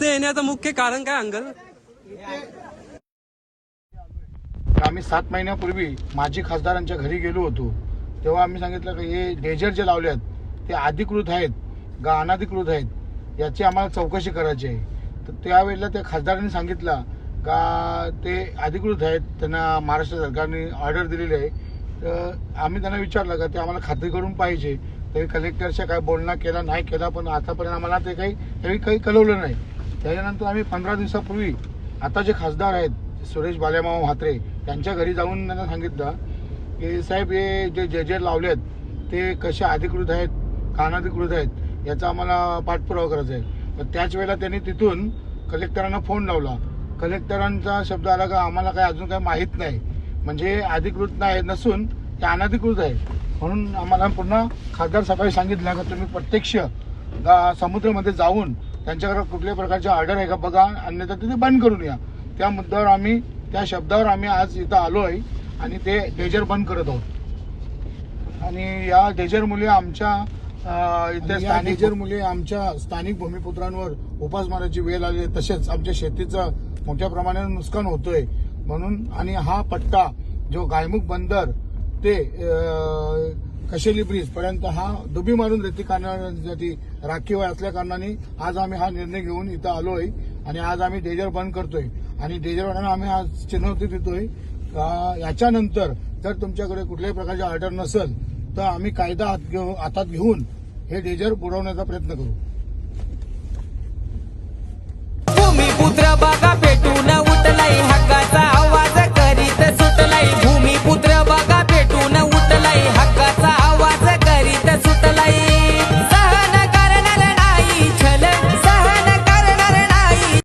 याचं मुख्य कारण काय अंकल? आम्ही सात महिन्यापूर्वी माजी खासदारांच्या घरी गेलो होतो. तेव्हा आम्ही सांगितलं की हे डेजर जे लावले आहेत ते अधिकृत आहेत का अनाधिकृत आहेत याची आम्हाला चौकशी करायची आहे. तर त्यावेळेला त्या खासदारांनी सांगितलं का ते अधिकृत आहेत त्यांना महाराष्ट्र सरकारने ऑर्डर दिलेली आहे. तर आम्ही त्यांना विचारलं का ते आम्हाला खात्री करून पाहिजे. तरी कलेक्टरच्या काय बोलणं केला नाही केला पण आतापर्यंत आम्हाला ते काही त्यावेळी काही कळवलं नाही. त्याच्यानंतर आम्ही पंधरा दिवसापूर्वी आता जे खासदार आहेत सुरेश बालेमाव म्हात्रे त्यांच्या घरी जाऊन त्यांना सांगितलं की साहेब हे जे जे जे लावले आहेत ते कसे अधिकृत आहेत का अनधिकृत आहेत याचा आम्हाला पाठपुरावा करायचा आहे. तर त्याच वेळेला त्यांनी तिथून कलेक्टरांना फोन लावला. कलेक्टरांचा शब्द आला का आम्हाला काय अजून काही माहीत नाही. म्हणजे अधिकृत नाही नसून ते अनधिकृत आहे. म्हणून आम्हाला पुन्हा खासदार सकाळी सांगितलं का तुम्ही प्रत्यक्ष गा- समुद्रामध्ये जाऊन त्यांच्याकडे कुठल्या प्रकारचे ऑर्डर आहे का बघा अन्यथा ते बंद करून या त्या मुद्द्यावर आम्ही त्या शब्दावर आम्ही आज इथं आलो आहे आणि ते डेजर बंद करत आहोत. आणि या डेजरमुळे आमच्या इथे स्थानिक डेजरमुळे आमच्या स्थानिक भूमिपुत्रांवर उपासमाराची वेळ आली. तसेच आमच्या शेतीचं मोठ्या प्रमाणात नुकसान होतोय. म्हणून आणि हा पट्टा जो गायमुख बंदर ते कशेली ब्रिज पर्यंत हा दुबी मारून रेती काढण्यासाठी राखीव असल्या कारणाने आज आम्ही हा निर्णय घेऊन इथं आलोय आणि आज आम्ही डेजर बंद करतोय. आणि डेजरवाल्यांना आम्ही आज चिन्हवती देतोय. याच्यानंतर जर तुमच्याकडे कुठल्याही प्रकारचे ऑर्डर नसेल तर आम्ही कायदा हात हातात घेऊन हे डेजर बुडवण्याचा प्रयत्न करू.